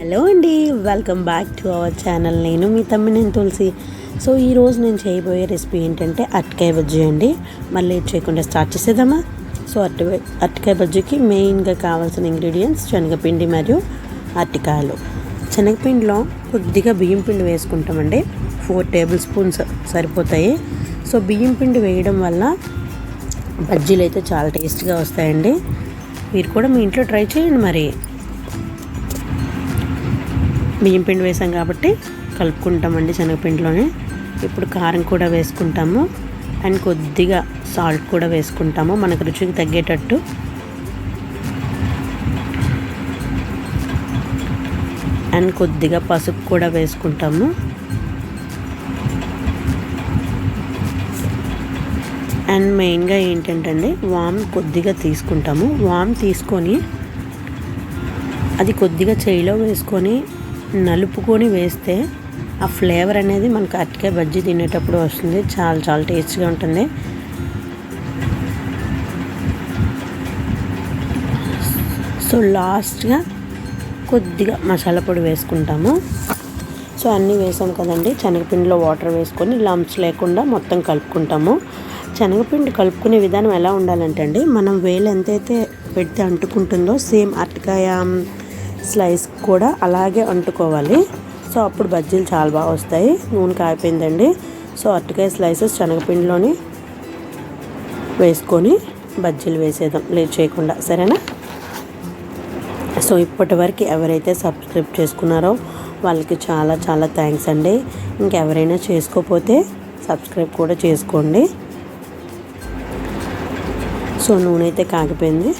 Hello అండి welcome back to our channel నేను మీ తమ్మినేని తులసి. సో ఈరోజు నేను చేయబోయే రెసిపీ ఏంటంటే అరటికాయ బజ్జీ అండి. మళ్ళీ చేయకుండా స్టార్ట్ చేసేద్దామా? సో అరటి అరటికాయ బజ్జీకి మెయిన్గా కావాల్సిన ఇంగ్రీడియంట్స్ శనగపిండి మరియు అరటికాయలు శనగపిండిలో కొద్దిగా బియ్యం పిండి వేసుకుంటామండి. ఫోర్ టేబుల్ స్పూన్స్ సరిపోతాయి. సో బియ్యం పిండి వేయడం వల్ల బజ్జీలు అయితే చాలా టేస్ట్గా వస్తాయండి. మీరు కూడా మీ ఇంట్లో ట్రై చేయండి మరి. బియ్యం పిండి వేసాం కాబట్టి కలుపుకుంటామండి శనగపిండిలోనే. ఇప్పుడు కారం కూడా వేసుకుంటాము. అండ్ కొద్దిగా సాల్ట్ కూడా వేసుకుంటాము. మనకు రుచికి తగ్గేటట్టు. అండ్ కొద్దిగా పసుపు కూడా వేసుకుంటాము. అండ్ మెయిన్గా ఏంటంటే వామ్ కొద్దిగా తీసుకుంటాము. వామ్ తీసుకొని అది కొద్దిగా చేయిలో వేసుకొని నలుపుకొని వేస్తే ఆ ఫ్లేవర్ అనేది మనకు అరటికాయ బజ్జీ తినేటప్పుడు వస్తుంది. చాలా చాలా టేస్ట్గా ఉంటుంది. సో లాస్ట్గా కొద్దిగా మసాలా పొడి వేసుకుంటాము. సో అన్నీ వేసాం కదండి. శనగపిండిలో వాటర్ వేసుకొని లంప్స్ లేకుండా మొత్తం కలుపుకుంటాము. శనగపిండి కలుపుకునే విధానం ఎలా ఉండాలంటే అండి మనం వేలు ఎంతైతే పెడితే అంటుకుంటుందో సేమ్ అరటికాయ స్లైస్ కూడా అలాగే అంటుకోవాలి. సో అప్పుడు బజ్జీలు చాలా బాగా వస్తాయి. నూనె కాయిపోయిందండి సో అరటికాయ స్లైసెస్ శనగపిండిలోని వేసుకొని బజ్జీలు వేసేద్దాం. లేట్ చేయకుండా. సరేనా? సో ఇప్పటి వరకు ఎవరైతే సబ్స్క్రైబ్ చేసుకున్నారో వాళ్ళకి చాలా చాలా థ్యాంక్స్ అండి. ఇంకెవరైనా చేసుకోకపోతే సబ్స్క్రైబ్ కూడా చేసుకోండి. సో నూనె అయితే కాగిపోయింది.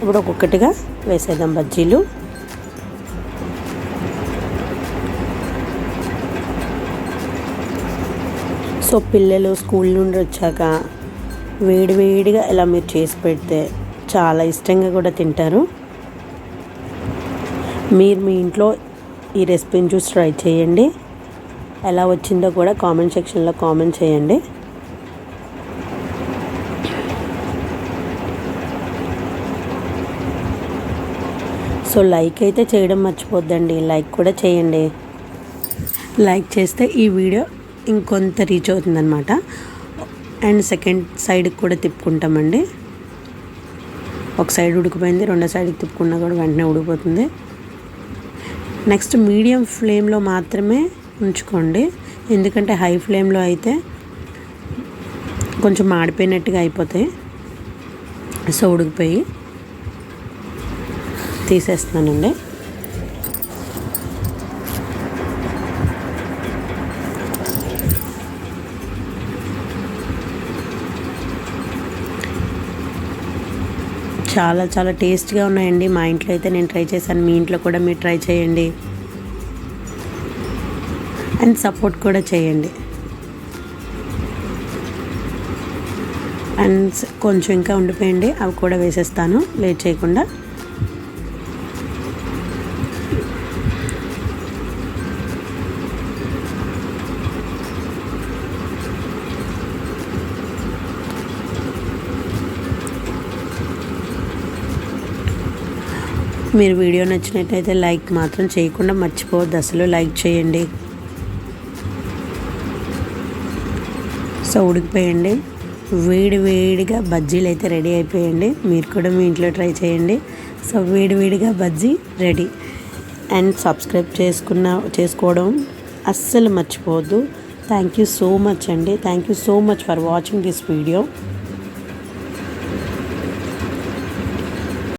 ఇప్పుడు ఒక్కొక్కటిగా వేసేద్దాం బజ్జీలు. సో పిల్లలు స్కూల్ నుండి వచ్చాక వేడివేడిగా ఇలా మీరు చేసి పెడితే చాలా ఇష్టంగా కూడా తింటారు. మీరు మీ ఇంట్లో ఈ రెసిపీని చూసి ట్రై చేయండి. ఎలా వచ్చిందో కూడా కామెంట్ సెక్షన్లో కామెంట్ చేయండి. సో లైక్ అయితే చేయడం మర్చిపోద్దండి. లైక్ కూడా చేయండి. లైక్ చేస్తే ఈ వీడియో ఇంకొంత రీచ్ అవుతుందన్నమాట. అండ్ సెకండ్ సైడ్కి కూడా తిప్పుకుంటామండి. ఒక సైడ్ ఉడికిపోయింది రెండో సైడ్కి తిప్పుకున్నా కూడా వెంటనే ఉడికిపోతుంది నెక్స్ట్ మీడియం ఫ్లేమ్లో మాత్రమే ఉంచుకోండి. ఎందుకంటే హై ఫ్లేమ్లో అయితే కొంచెం మాడిపోయినట్టుగా అయిపోతాయి. సో ఉడికిపోయి తీసేస్తున్నానండి. చాలా చాలా టేస్ట్గా ఉన్నాయండి. మా ఇంట్లో అయితే నేను ట్రై చేశాను. మీ ఇంట్లో కూడా మీరు ట్రై చేయండి. అండ్ సపోర్ట్ కూడా చేయండి. అండ్ కొంచెం ఇంకా ఉండిపోయండి. అవి కూడా వేసేస్తాను. లేట్ చేయకుండా. మీరు వీడియో నచ్చినట్టయితే లైక్ మాత్రం చేయకుండా మర్చిపోవద్దు. అసలు లైక్ చేయండి. సో ఉడికిపోయండి వేడి వేడిగా బజ్జీలు అయితే రెడీ అయిపోయండి. మీరు కూడా మీ ఇంట్లో ట్రై చేయండి. సో వేడి వేడిగా బజ్జీ రెడీ. అండ్ సబ్స్క్రైబ్ చేసుకున్న చేసుకోవడం అస్సలు మర్చిపోవద్దు. థ్యాంక్ యూ సో మచ్ అండి. Thank you so much for watching this video.